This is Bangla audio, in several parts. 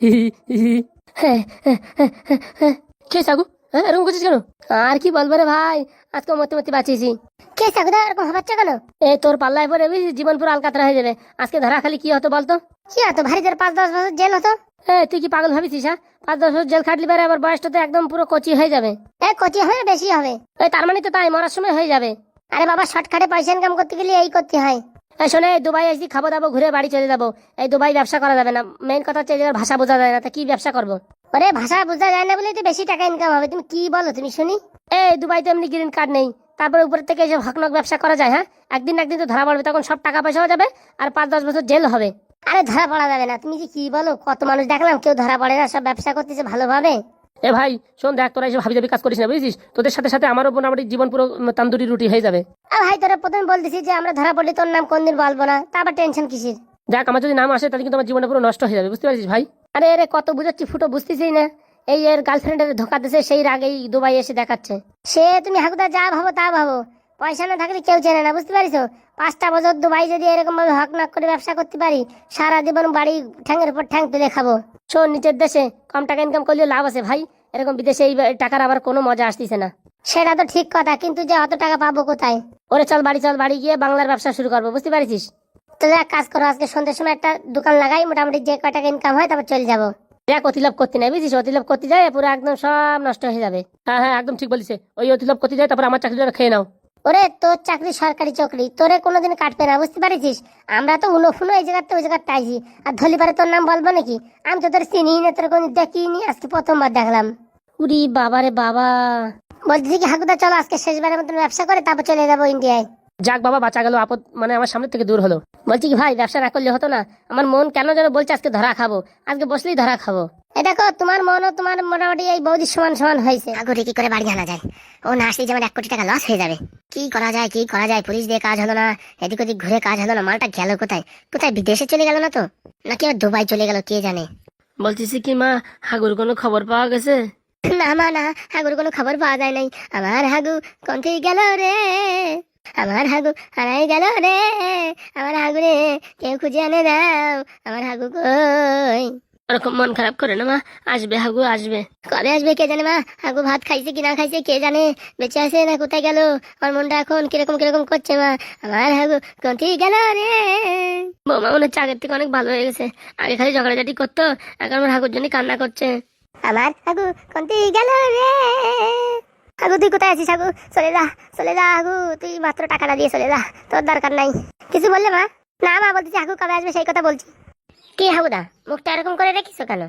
কে সাগু? হ্যাঁ এরকম করছিস কেন? আর কি বলব রে ভাই? আজকে মরতে মরতে বাঁচিয়েছি। কে সাগুদা এরকম হবাচ্চা কেন এ তোর পাল্লায় পরে জীবন পুরো আলকাতরা হয়ে যাবে। আজকে ধরা খালি কি হতো বলতো? কি হতো? ভারী জোর পাঁচ দশ বছর জেল হতো? এ তুই কি পাগল ভাবিছিস হ্যাঁ? পাঁচ দশ বছর জেল খাটলি পারে আবার বয়সটা তো একদম পুরো কচি হয়ে যাবে। এ কচি হবে বেশি হবে? ওই তার মানে তো তাই মরার সময় হয়ে যাবে। আরে বাবা শর্টকাটে পয়সা ইনকাম করতে গেলে এই করতে হয়। এই শোনে এই দুবাই আসি খাব দাবো ঘুরে বাড়ি চলে যাব। এই দুবাই ব্যবসা করা যাবে না। মেইন কথা হচ্ছে জায়গার ভাষা বোঝা যায় না তা কি ব্যবসা করব? ওরে ভাষা বোঝা যায় না বলে তো বেশি টাকা ইনকাম হবে। তুমি কি বলো তুমি শুনি। এই দুবাই তো এমনি গ্রিন কার্ড নেই। তারপরে উপর থেকে এসব হকনক ব্যবসা করা যায় হ্যাঁ? একদিন একদিন তো ধরা পড়বে তখন সব টাকা পয়সাও যাবে আর পাঁচ দশ বছর জেল হবে। আরে ধরা পড়া যাবে না। তুমি যে কি বলো কত মানুষ দেখলাম কেউ ধরা পড়ে না সব ব্যবসা করতেছে ভালোভাবে। এ ভাই শোন দেখ তোরা এসব হাবি যাবি কাজ করিস না বুঝছিস? তোদের সাথে সাথে আমারও মোটামুটি জীবন পুরো তান্দুরি রুটি হয়ে যাবে। আর ভাই তোরা প্রথমে বলতেছি যে আমরা ধরা পড়লি তোর নাম কোনদিন বলব না তা আবার টেনশন কিসের? দেখ আমার যদি নাম আসে তাহলে কিন্তু আমার জীবনটা পুরো নষ্ট হয়ে যাবে বুঝতে পারছিস ভাই? আরে এরে কত বুঝাচ্ছি ফুটো বুঝতেছি না? এই এর গার্লফ্রেন্ডের ধোকা দিছে সেই রাগেই দুবাই এসে দেখাচ্ছে। সে তুমি হাকুদা যা ভাবো তা ভাবো। পয়সা না থাকলে কেউ চেনে না, বুঝতে পারিস পাঁচটা বছর দুবাই যদি এরকম ভাবে হক নাক করে ব্যবসা করতে পারি, সারা জীবন বাড়ি ঠ্যাংয়ের উপর ঠ্যাং তুলে খাব। শোন, নিচের দেশে কম টাকা ইনকাম করলেও লাভ আছে ভাই। এরকম বিদেশে এই টাকার আবার কোনো মজা আসতেছে না। সেটা তো ঠিক কথা, কিন্তু যে অত টাকা পাবো কোথায়? ওরে চল বাড়ি চল বাড়ি গিয়ে বাংলার ব্যবসা শুরু করব, বুঝতে পারছিস? তো এক কাজ করো, আজকে সন্ধ্যের সময় একটা দোকান লাগাই, মোটামুটি যে কয় টাকা ইনকাম হয় তারপর চলে যাব। দেখ, অতিলাভ করতে নাই বুঝছিস অতিলাভ করতে যায় পুরো একদম সব নষ্ট হয়ে যাবে। হ্যাঁ হ্যাঁ একদম ঠিক বলিস ওই অতিলাভ করতে যায় তারপর আমার চাকরিটা খেয়ে নাও। ওরে তোর চাকরি সরকারি চাকরি তোরে কোনোদিন কাটবে না বুঝতে পারিস আমরা তো উনো ফুনো এই জায়গাতে ওই জায়গাতে আইছি। আর ধলিবারে তোর নাম বলব নাকি? আমি তো তোর চিনি না তোর কোনো দেখিনি আজকে প্রথমবার দেখলাম। উরি বাবারে বাবা। বলছি কি হাকুদা চলো আজকে শেষবারের মতন ব্যবসা করে তারপর চলে যাব ইন্ডিয়ায় যাক বাবা বাঁচা গেল আপদ মানে আমার সামনে থেকে দূর হলো। বলছি কি ভাই ব্যবসা না করলে হতো না? আমার মন কেন যেন বলছে আজকে ধরা খাব। আজকে বসলেই ধরা খাব। এ দেখো তোমার মনও তোমার মোটামুটি এই বৌদির সমান সমান হয়েছে। আগুরে কি করে বাড়ি আনা যায়? ও না আসলে যেমন এক কোটি টাকা লস হয়ে যাবে। কি করা যায় কি করা যায়? পুলিশ দিয়ে কাজ হলো না এদিক ওদিক ঘুরে কাজ হলো না মালটা গেল কোথায়? কোথায় বিদেশে চলে গেল না তো? নাকি আবার দুবাই চলে গেল কে জানে? বলতেছি কি মা হাগুর কোনো খবর পাওয়া গেছে? না মা না হাগুর কোনো খবর পাওয়া যায় নাই। আমার হাগু কোনতে গেল রে? আমার হাগু হারাই গেল রে? আমার হাগু রে কেউ খুঁজে আনে দাও আমার হাগু কই? ওরকম মন খারাপ করে না মা আসবে হাগু আসবে। কবে আসবে কে জানে মা? হাগু ভাত খাইছে কি না খাইছে কে জানে? বেঁচে আছে না কোথায় গেল? আমার মনটা এখন কীরকম কীরকম করছে মা? আমার হাগু কোনতে গেল রে? বৌমা মনে হচ্ছে আগের থেকে অনেক ভালো হয়ে গেছে। আগে খালি ঝগড়াঝাটি করতো এখন আমার হাগুর জন্য কান্না করছে। আমার হাগু কোনতে গেল রে? হাগু তুই কোথায় আছিস হাগু? চলে যা চলে যা হাগু। তুই মাত্র টাকাটা দিয়ে চলে যা তোর দরকার নাই। কিছু বললে মা? না মা বলতেছি হাগু কবে আসবে সেই কথা বলছি। কি হাগুদা মুখটা এরকম করে রেখেছো কেন?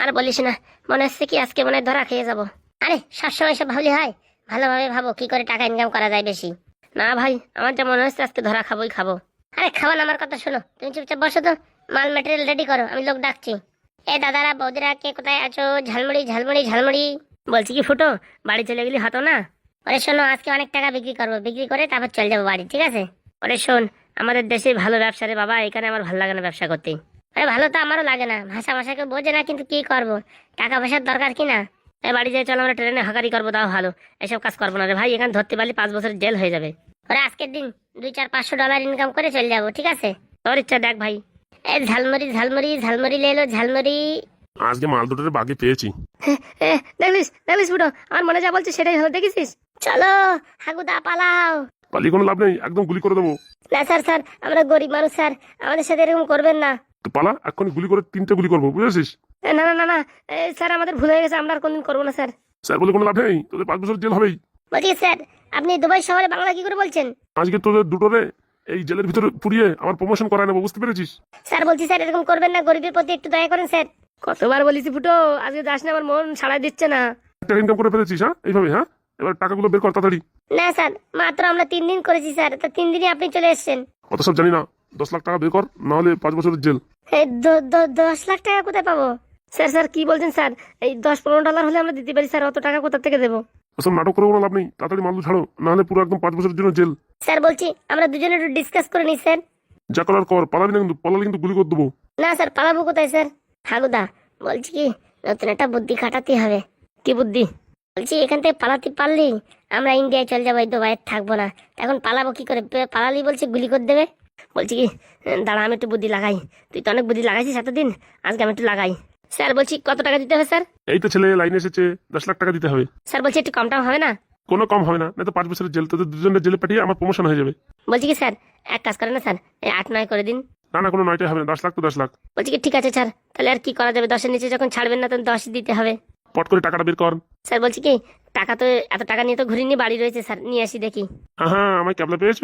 আর বলিস না, মনে হচ্ছে কি আজকে মনে ধরা খেয়ে যাব। আরে, সবসময় সব ভাবলি হয়, ভালোভাবে ভাবো কি করে টাকা ইনকাম করা যায় বেশি। না ভাই, আমার যা মনে হচ্ছে আজকে ধরা খাবোই খাব। আরে খাওয়ান আমার কথা শোনো, তুমি চুপচাপ বসো তো, মাল মেটেরিয়াল রেডি করো, আমি লোক ডাকছি। এ দাদারা, বৌদিরা, কে কোথায় আছো? ঝালমুড়ি ঝালমুড়ি ঝালমুড়ি। বলছি কি, ফুটো, বাড়ি চলে গেলি হতো না? ওরে শোনো, আজকে অনেক টাকা বিক্রি করব, বিক্রি করে তারপর চলে যাব বাড়ি, ঠিক আছে? ওরে শোন, আমাদের দেশে ভালো ব্যবসা রে বাবা, এখানে আমার ভালো লাগে না ব্যবসা করতে। আরে ভালো তো আমারও লাগে না। ভাষা ভাষাকে বোঝে না কিন্তু কি করব? টাকা পয়সার দরকার কি না? এই বাড়ি যাই চলো আমরা ট্রেনে হাকারি করব তাও ভালো। এসব কাজ করব না রে ভাই এখানে ধরতে পারলে পাঁচ বছর জেল হয়ে যাবে। ওরে আজকের দিন দুই চার পাঁচশো ডলার ইনকাম করে চলে যাব ঠিক আছে? তোর ইচ্ছা দেখ ভাই। এই ঝালমুড়ি ঝালমুড়ি ঝালমুড়ি লেলো ঝালমুড়ি। আজকে মাল দুটোর বাগে পেয়েছি। এ দেখলিস দেখলিস ফুটো আমার মনে যা বলছে সেটাই হলো দেখেছিস চলো হাগুদা পালাও। পালিয়ে কোনো লাভ নেই একদম গুলি করে দেবো। না স্যার স্যার আমরা গরিব মানুষ স্যার। আমাদের সাথে এরকম করবেন না। তো পালা এক্ষুনি গুলি করে তিনটে গুলি করব বুঝেছিস? এ, না না না না এ, স্যার আমাদের ভুল হয়ে গেছে আমরা আর কোনদিন করব না স্যার। স্যার বলে কোনো লাভ নেই তোদের পাঁচ বছর জেল হবেই। বলছি স্যার আপনি দুবাই শহরে বাংলা কি করে বলছেন? আজকে তোদের দুটোরে এই জেলের ভিতরে পুড়িয়ে আমার প্রমোশন করায় নেব বুঝতে পেরেছিস? স্যার বলছি স্যার এরকম করবেন না গরিবের প্রতি একটু দয়া করেন স্যার। কতবার বলিছি ফুটো আজকে যাস না আমার মন সাড়াই দিচ্ছে না। টাকা ইনকাম করে ফেলেছিস হ্যাঁ? এইভাবে হ্যাঁ? এবার টাকাগুলো বের কর তাড়াতাড়ি। না স্যার মাত্র আমরা তিন দিন করেছি স্যার তা তিন দিনই আপনি চলে এসেছেন। অত সব জানি না। দশ লাখ টাকা বের কর নাহলে পাঁচ বছরের জেল। এই দশ লাখ টাকা কোথায় পাবো? স্যার স্যার কি বলছেন স্যার? এই দশ পনেরো ডলার হলে আমরা দিতে পারি স্যার অত টাকা কোথা থেকে দেবো? ওসব নাটক করে কোনো লাভ নেই তাড়াতাড়ি মাল ছাড়ো নাহলে পুরো একদম পাঁচ বছরের জন্য জেল। স্যার বলছি আমরা দুজনে একটু ডিসকাস করে নিই স্যার। যা করার কর পালাবি না কিন্তু পালালে কিন্তু গুলি করে দেবো। না স্যার পালাবো কোথায় স্যার? হাগুদা বলছি কি নতুন একটা বুদ্ধি খাটাতে হবে। কি বুদ্ধি? বলছি এখান থেকে পালাতে পারলি আমরা ইন্ডিয়ায় চলে যাব এই দুবাইয়ে থাকব না। এখন পালাবো কি করে? পালালি বলছে গুলি করে দেবে। বলছি কি এ, দাঁড়া আমি একটু বুদ্ধি লাগাই। তুই তো অনেক বুদ্ধি লাগাইছিস এতদিন আজকে আমি একটু লাগাই। স্যার বলছি কত টাকা দিতে হবে স্যার? এই তো ছেলে লাইনে এসেছে দশ লাখ টাকা দিতে হবে। স্যার বলছি একটু কম টম হবে না? কোনো কম হবে না না তো পাঁচ বছরের জেল তোদের দুজনের জেলে পাঠিয়ে আমার প্রমোশন হয়ে যাবে। বলছি কি স্যার এক কাজ করেন না স্যার এই আট নয় করে দিন। না না কোনো নয়টাই হবে না দশ লাখ তো দশ লাখ। বলছি কি ঠিক আছে স্যার তাহলে আর কি করা যাবে? দশের নিচে যখন ছাড়বেন না তখন দশ দিতে হবে। পট করে টাকাটা বের কর। স্যার বলছি কি টাকা তো এত টাকা নিয়ে তো ঘুরিনি বাড়ি রয়েছে স্যার নিয়ে আসি দেখি। হ্যাঁ হ্যাঁ আমায় ক্যাবলা পেয়েছ?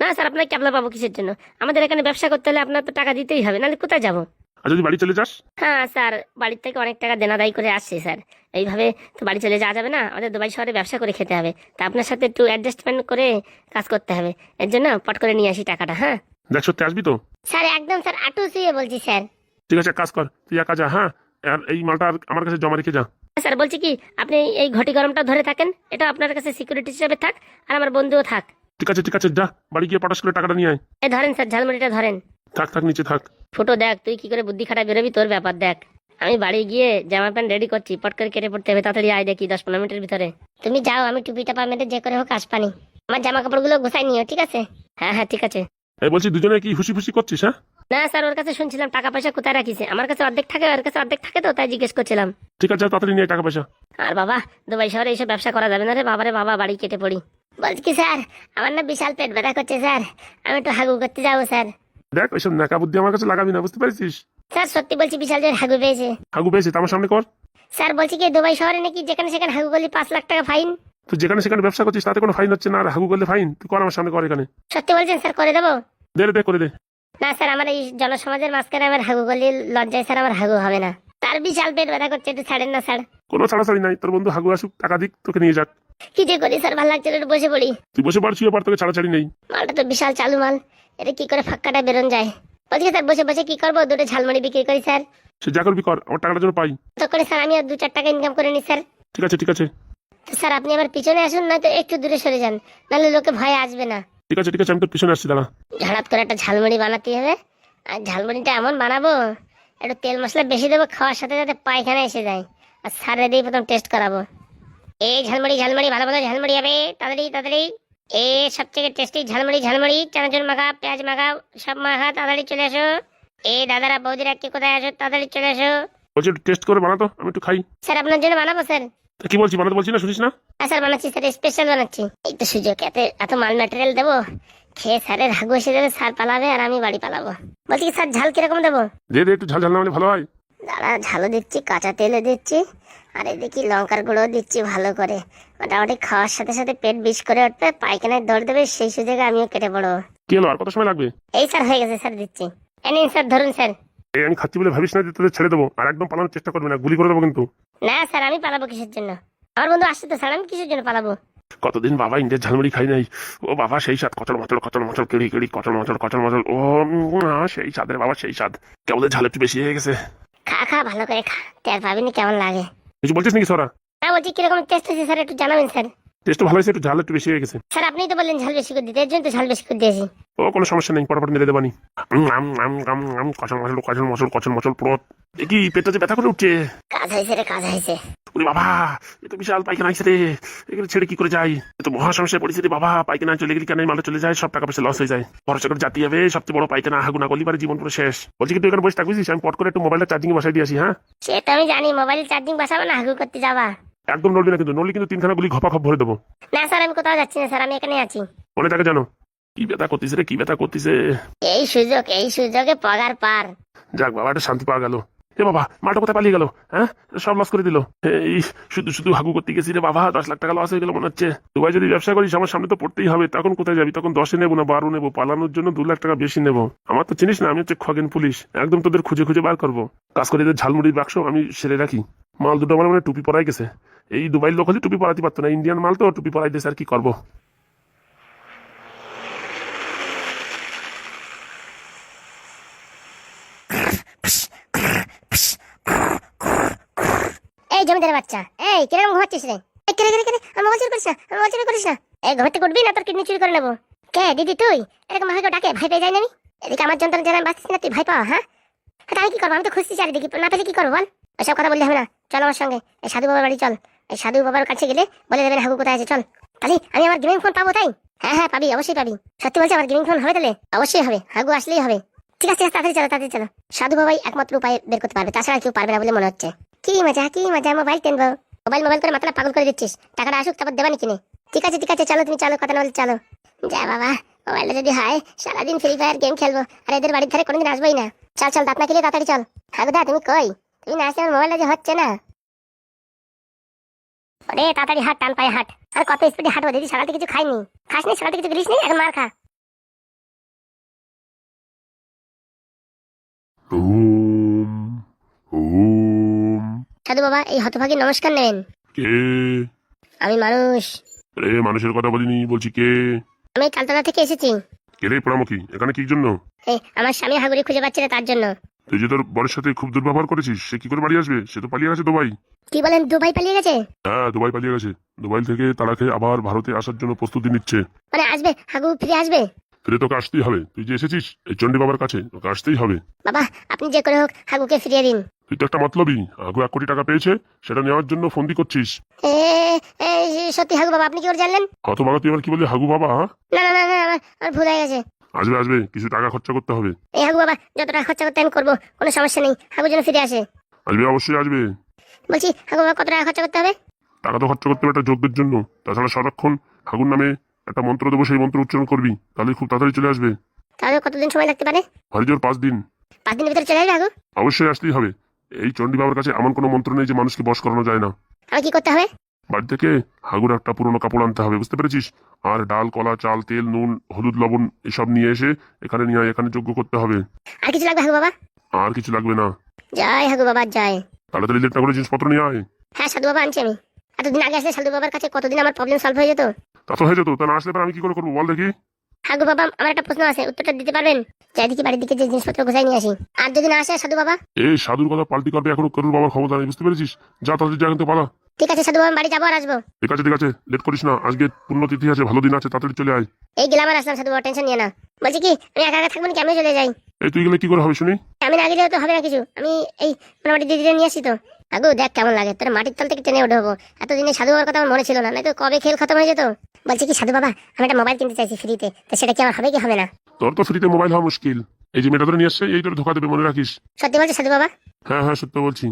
না স্যার আপনার ক্যাবলা পাবো কিসের জন্য? আমাদের এখানে ব্যবসা করতে হলে আপনার তো টাকা দিতেই হবে নাহলে কোথায় যাব? আর যদি বাড়ি চলে যাস? হ্যাঁ স্যার বাড়ির থেকে অনেক টাকা দেনাদায়ী করে আসছে স্যার। এইভাবে তো বাড়ি চলে যাওয়া যাবে না আমাদের দুবাই শহরে ব্যবসা করে খেতে হবে। তা আপনার সাথে একটু অ্যাডজাস্টমেন্ট করে কাজ করতে হবে। এর জন্য পট করে নিয়ে আসি টাকাটা হ্যাঁ? দেখ সত্যি আসবি তো? স্যার একদম স্যার আটু শুয়ে বলছি স্যার। ঠিক আছে কাজ কর তুই একা যা হ্যাঁ? আর এই মালটা আর আমার কাছে জমা রেখে যা। স্যার বলছি কি আপনি এই ঘটি গরমটা ধরে থাকেন এটা আপনার কাছে সিকিউরিটি হিসেবে থাক আর আমার বন্ধুও থাক। ঠিক আছে ঠিক আছে যা বাড়ি গিয়ে পটাশ করে টাকাটা নিয়ে আয়। এই ধরেন স্যার ঝালমুড়িটা ধরেন। থাক থাক নিচে থাক। ফুটো দেখ তুই কি করে বুদ্ধি খাটা বেরোবি তোর ব্যাপার দেখ। আমি বাড়ি গিয়ে জামা প্যান্ট রেডি করছি পট করে কেটে পড়তে হবে তাড়াতাড়ি আয় দেখি দশ পনেরো মিনিটের ভিতরে। তুমি যাও আমি টুপিটা পামেটে যে করে হোক আসপানি। আমার জামা কাপড়গুলো গোছাই নিও ঠিক আছে? হ্যাঁ হ্যাঁ ঠিক আছে। এই বলছি দুজনে কি খুশি খুশি করছিস হ্যাঁ? না স্যার ওর কাছে শুনছিলাম টাকা পয়সা কোথায় রাখিছে? আমার কাছে অর্ধেক থাকে ওর কাছে অর্ধেক থাকে তো তাই জিজ্ঞেস করছিলাম। ঠিক আছে তাড়াতাড়ি নিয়ে টাকা পয়সা। আর বাবা দুবাই শহরে এইসব ব্যবসা করা যাবে না রে বাবারে বাবা বাড়ি কেটে পড়ি। বলছি কি স্যার আমার না বিশাল পেট ব্যথা করছে স্যার। আমি একটু হাগু করতে যাব স্যার। দেখ ওইসব নাকা বুদ্ধি আমার কাছে লাগাবি না বুঝতে পারছিস? স্যার সত্যি বলছি বিশাল জোর হাগু পেয়েছে। হাগু পেয়েছি তো আমার সামনে কর। স্যার বলছি কি দুবাই শহরে নাকি যেখানে সেখানে হাগু করলে পাঁচ লাখ টাকা ফাইন? তুই যেখানে সেখানে ব্যবসা করছিস তাতে কোনো ফাইন হচ্ছে না আর হাগু করলে ফাইন। তুই কর আমার সামনে কর এখানে। সত্যি বলছেন স্যার করে দেবো? দে রে, দে করে দে। না স্যার আমার এই জনসমাজের মাঝখানে আমার হাগু করলে লজ্জায় স্যার আমার হাগু হবে না। তার বিশাল পেট ব্যথা করছে একটু ছাড়েন না স্যার। কোনো ছাড়াছাড়ি নাই তোর বন্ধু হাগু আসুক টাকা দিক তোকে নিয়ে যাক। কি যে করি স্যার ভালো লাগছে না, একটু বসে পড়ি। তুই বসে পারছি এবার তোকে ছাড়াছাড়ি নেই। মালটা তো বিশাল চালু মাল এটা কি করে ফাক্কাটা বেরোন যায়? বলছি স্যার বসে বসে কি করব? দুটো ঝালমুড়ি বিক্রি করি স্যার। সে যা করবি কর আমার টাকাটা যেন পাই। তো করে স্যার আমি আর দু চার টাকা ইনকাম করে নি স্যার। ঠিক আছে ঠিক আছে। তো স্যার আপনি আমার পিছনে আসুন নয়তো একটু দূরে সরে যান নাহলে লোকে ভয়ে আসবে না। ঠিক আছে ঠিক আছে আমি তোর পিছনে আসছি দাঁড়া। ঝাড়াত করে একটা ঝালমুড়ি বানাতে হবে। আর ঝালমুড়িটা এমন বানাবো একটু তেল মশলা বেশি দেবো খাওয়ার সাথে সাথে পায়খানা এসে যায়। আর স্যারে দিয়ে প্রথম টেস্ট করাবো। এই ঝালমুড়ি ঝালমুড়ি ভালো ভালো ঝালমুড়ি হবে। তাড়াতাড়ি তাড়াতাড়ি। এ সবথেকে টেস্টি ঝালমুড়ি ঝালমুড়ি চানাচুর মাখা পেঁয়াজ মাখা সব মাখা তাড়াতাড়ি চলে আসো এ দাদারা বৌদিরা কে কোথায় আসো তাড়াতাড়ি চলে আসো বলছি একটু টেস্ট করে বানাতো আমি একটু খাই। স্যার আপনার জন্য বানাবো স্যার? তা কি বলছি বানাতে বলছি না শুনিস না? হ্যাঁ স্যার বানাচ্ছি স্যার স্পেশাল বানাচ্ছি। এই তো সুযোগ এত এত মাল ম্যাটেরিয়াল দেবো। খেয়ে স্যারের হাগু এসে দেবে স্যার পালাবে আর আমি বাড়ি পালাবো। বলছি স্যার ঝাল কীরকম দেবো? দে দে একটু ঝাল ঝাল না ভালো হয়। দাঁড়া ঝালও দিচ্ছি কাঁচা তেলও দিচ্ছি আর এদিকে লঙ্কার গুঁড়ো দিচ্ছি ভালো করে। মোটামুটি খাওয়ার সাথে সাথে পেট বিষ করে উঠবে পায়খানায় দৌড় দেবে সেই সুযোগে আমিও কেটে পড়ব। কি হলো আর কত সময় লাগবে? এই স্যার হয়ে গেছে স্যার দিচ্ছি। এ নিন স্যার ধরুন স্যার। এই আমি খাচ্ছি বলে ভাবিস না যে তোদের ছেড়ে দেবো আর একদম পালানোর চেষ্টা করবি না গুলি করে দেবো কিন্তু। না স্যার আমি পালাবো কিসের জন্য? আমার বন্ধু আসছে তো স্যার আমি কিসের জন্য পালাবো? কতদিন বাবা ইন্ডিয়ার ঝালমুড়ি খাই নাই? ও বাবা সেই স্বাদ কচল মচল কচল মচল কিড়ি কিড়ি কচল মচল কচল মচল ও সেই স্বাদের বাবা সেই স্বাদ। কেমন ঝাল একটু বেশি হয়ে গেছে। খা খা ভালো করে খা। টের পাবিনি কেমন লাগে। কিছু বলছিস নাকি সরা? না বলছি কীরকম টেস্ট হয়েছে স্যার একটু জানাবেন স্যার। টেস্ট ভালো হয়েছে একটু ঝাল একটু বেশি হয়ে গেছে। স্যার আপনিই তো বললেন ঝাল বেশি করে দিতে এর জন্য তো ঝাল বেশি করে দিয়েছি। ও কোনো সমস্যা নেই পটাপট মেরে দেবানি। কচল মচল কচল মচল কচল মচল পুরো কি পেটটা যে ব্যথা করে উঠছে? কাজ হয়েছে রে কাজ হয়েছে। ওরে বাবা এ তো বিশাল পাইখানা আছে রে। এখানে ছেড়ে কি করে যাই এ তো মহা সমস্যায় পড়েছে রে বাবা। পাইখানা চলে গেলি কেন মালটা চলে যায়? সব টাকা পয়সা লস হয়ে যায়। খরচা করে জাতি হবে সবচেয়ে বড় পাইখানা হাগুনা করলি পারে জীবন পুরো শেষ। বলছি কি তুই এখানে বসে থাকবি? আমি পট করে একটু মোবাইলটা চার্জিং বসাই দিয়ে আসি হ্যাঁ? সে তো আমি জানি মোবাইল চার্জিং বসাবো না হাগু করতে যাবা। একদম নড়বি না কিন্তু নড়লি কিন্তু তিনখানা গুলি ঘপা খপ ভরে দেবো। না স্যার আমি কোথাও যাচ্ছি না স্যার আমি এখানে আছি। মনে থাকে জানো। কি ব্যথা করতিছে রে কি ব্যথা করতিছে এই সুযোগ এই সুযোগে পগার পার। যাক বাবা একটা শান্তি পাওয়া গেল। এ বাবা মালটা কোথায় পালিয়ে গেল? হ্যাঁ? সব লস করে দিল। এই শুধু শুধু হাগু করতে গেছি রে বাবা দশ লাখ টাকা লস হয়ে গেল মনে হচ্ছে। দুবাই যদি ব্যবসা করিস আমার সামনে তো পড়তেই হবে তখন কোথায় যাবি? তখন দশে নেব না বারো নেব পালানোর জন্য দু লাখ টাকা বেশি নেব। আমার তো চিনিস না আমি হচ্ছে খগেন পুলিশ। একদম তোদের খুঁজে খুঁজে বার করব। কাজ করে ঝালমুড়ির বাক্স আমি সেরে রাখি। মাল দুটো আমার মানে টুপি পরাই গেছে। এই দুবাইয়ের লোক হলে টুপি পরাতে পারতো না, ইন্ডিয়ান মাল তো টুপি পরাই দিয়েছে, আর কি করব? এই জমিদারের বাচ্চা, এই কীরকম ঘুমাচ্ছিস রে? এই কেরে কেরে কেরে আমি মোবাইল করিস না আমি মোবাইল করিস না। এই ঘর থেকে না, তোর কিডনি চুরি করে নেব। কে, দিদি তুই? এরকম ভাবে ডাকে ভাই পেয়ে যাই না আমি? এদিকে আমার যন্ত্রণা জানা বাঁচছিস না তুই ভাই পাওয়া হ্যাঁ? তাহলে কি করব? আমি তো খুঁজছি চারিদিকে, না পেলে কি করব, বল? ওসব কথা বললে হবে না। চল আমার সঙ্গে। এই সাধু বাবার বাড়ি চল। এই সাধু বাবার কাছে গেলে বলে দেবেন হাগু কোথায় আছে, চল। তাহলে আমি আমার গেমিং ফোন পাবো তাই? হ্যাঁ হ্যাঁ পাবি, অবশ্যই পাবি। সত্যি বলছি, আমার গেমিং ফোন হবে তাহলে? অবশ্যই হবে। হাগু আসলেই হবে। ঠিক আছে, তাড়াতাড়ি চলো তাড়াতাড়ি চলো। সাধু বাবাই একমাত্র উপায় বের করতে পারবে। তাছাড়া কেউ পারবে না বলে মনে হচ্ছে। কি মজা কি মজা মোবাইল টেনবো মোবাইল মোবাইল করে মাথাটা পাগল করে দিচ্ছিস। টাকাটা আসুক, তারপর দেবানি কিনে। ঠিক আছে ঠিক আছে, চলো তুমি, চলো, কথা না বলে চলো। যা বাবা মোবাইলটা যদি হয়, সারাদিন ফ্রি ফায়ার গেম খেলব। আর এদের বাড়ির ধারে কোনোদিন আসবোই না। চল চল, দাঁত না তাড়াতাড়ি চল। হাগুদা, তুমি কই? তুমি না আসলে মোবাইলটা যে হচ্ছে না? তাড়াতাড়ি হাট টান পায়ে হাট। আর কত স্পিডে হাঁটবো? দিদি সকাল কিছু খাইনি খাসনি সকাল কিছু গেলিস নি? এখন মার খা। সাধু বাবা এই হতভাগী নমস্কার নেবেন কে? আমি মানুষ। রে মানুষের কথা বলিনি বলছি কে? আমি তালতলা থেকে এসেছি। কে রে পোড়ামুখী? এখানে কি জন্য? আমার স্বামী হাগুড়ি খুঁজে পাচ্ছে না তার জন্য। তুই যে তোর বরের সাথে খুব দুর্ব্যবহার করেছিস সে কি করে বাড়ি আসবে? সে তো পালিয়ে গেছে দুবাই। কি বলেন দুবাই পালিয়ে গেছে? হ্যাঁ দুবাই পালিয়ে গেছে। দুবাই থেকে তারা খেয়ে আবার ভারতে আসার জন্য প্রস্তুতি নিচ্ছে। মানে আসবে? হাগু ফিরে আসবে? ফিরে তোকে আসতেই হবে। তুই যে এসেছিস এই চণ্ডী বাবার কাছে তোকে আসতেই হবে। বাবা আপনি যে করে হোক হাগুকে ফিরিয়ে দিন। তুই তো একটা মতলবই হাগু এক কোটি টাকা পেয়েছে সেটা নেওয়ার জন্য ফন্দি করছিস। সত্যি হাগু বাবা আপনি কি করে জানলেন? কত বাবা তুই এবার কি বললি হাগু বাবা হ্যাঁ? না না না আমার ভুল হয়ে গেছে। আসবে আসবে। কিছু টাকা খরচা করতে হবে। এই হাগু বাবা যত টাকা খরচা করতে আমি করব কোনো সমস্যা নেই। হাগু যেন ফিরে আসে। আসবে অবশ্যই আসবে। বলছি হাগু বাবা কত টাকা খরচা করতে হবে? টাকা তো খরচা করতে হবে একটা যজ্ঞের জন্য। তাছাড়া সারাক্ষণ হাগুর নামে একটা মন্ত্র দেবো সেই মন্ত্র উচ্চারণ করবি। তাহলে খুব তাড়াতাড়ি চলে আসবে। তাহলে কতদিন সময় লাগতে পারে? হরিজোর পাঁচ দিন। পাঁচ দিনের ভিতরে চলে আসবে হাগু অবশ্যই আসতেই হবে। এই চণ্ডী বাবার কাছে এমন কোনো মন্ত্র নেই যে মানুষকে বশ করানো যায় না। আর কি করতে হবে? বাড়ি থেকে হাগুর একটা পুরোনো কাপড় আনতে হবে বুঝতে পেরেছিস? আর ডাল কলা চাল তেল নুন হলুদ লবণ এসব নিয়ে এসে এখানে নিয়ে আয়, এখানে যোগ্য করতে হবে। আর কিছু লাগবে হাগু বাবা? আর কিছু লাগবে না। জয় হাগু বাবা জয় তাড়াতাড়ি লেট না করে জিনিসপত্র নিয়ে আয়। হ্যাঁ সাধু বাবা আনছি আমি। এতদিন আগে আসলে সাধু বাবার কাছে কতদিন আমার প্রবলেম সলভ হয়ে যেত? তা তো হয়ে যেত তা না আসলে আমি কি করে করব বল দেখি। হাগু বাবা আমার একটা প্রশ্ন আছে উত্তরটা দিতে পারবেন? চারিদিকে বাড়ির দিকে যে জিনিসপত্র গোছাই নিয়ে আসি। আর যদি না আসে সাধু বাবা? এই সাধুর কথা পাল্টি করবে এখনও করুর বাবার ক্ষমতা নেই বুঝতে পেরেছিস? যা যা কিন্তু পালা ঠিক আছে সাধু বাবা বাড়ি যাব আর আসব। ঠিক আছে ঠিক আছে লেট করিস না। আজকে পুণ্যতিথি আছে ভালো দিন আছে তাড়াতাড়ি চলে আয়। এই গেলাম আর আসলাম সাধু বাবা টেনশন নিয়ে না। বলছি কি আমি একা একা থাকব নাকি চলে যাই? এই তুই গেলে কি করে হবে শুনি? আমি না গেলেও তো হবে না কিছু। আমি এই মোটামুটি দিদিরে নিয়ে আসি তো। আগু দেখ কেমন লাগে তোর মাটির তল থেকে টেনে উঠবো এতদিনে সাধু বাবার কথা আমার মনে ছিল না নয়তো কবে খেল খতম হয়ে যেত? বলছি কি সাধু বাবা আমি একটা মোবাইল কিনতে চাইছি ফ্রিতে তো। সেটা কি আমার হবে কি হবে না? তোর তো ফ্রিতে মোবাইল হওয়া মুশকিল। এই যে মেয়েটা ধরে নিয়ে আসছে এই তোর ধোকা দেবে মনে রাখিস? সত্যি বলছি সাধু বাবা? হ্যাঁ হ্যাঁ সত্য বলছি।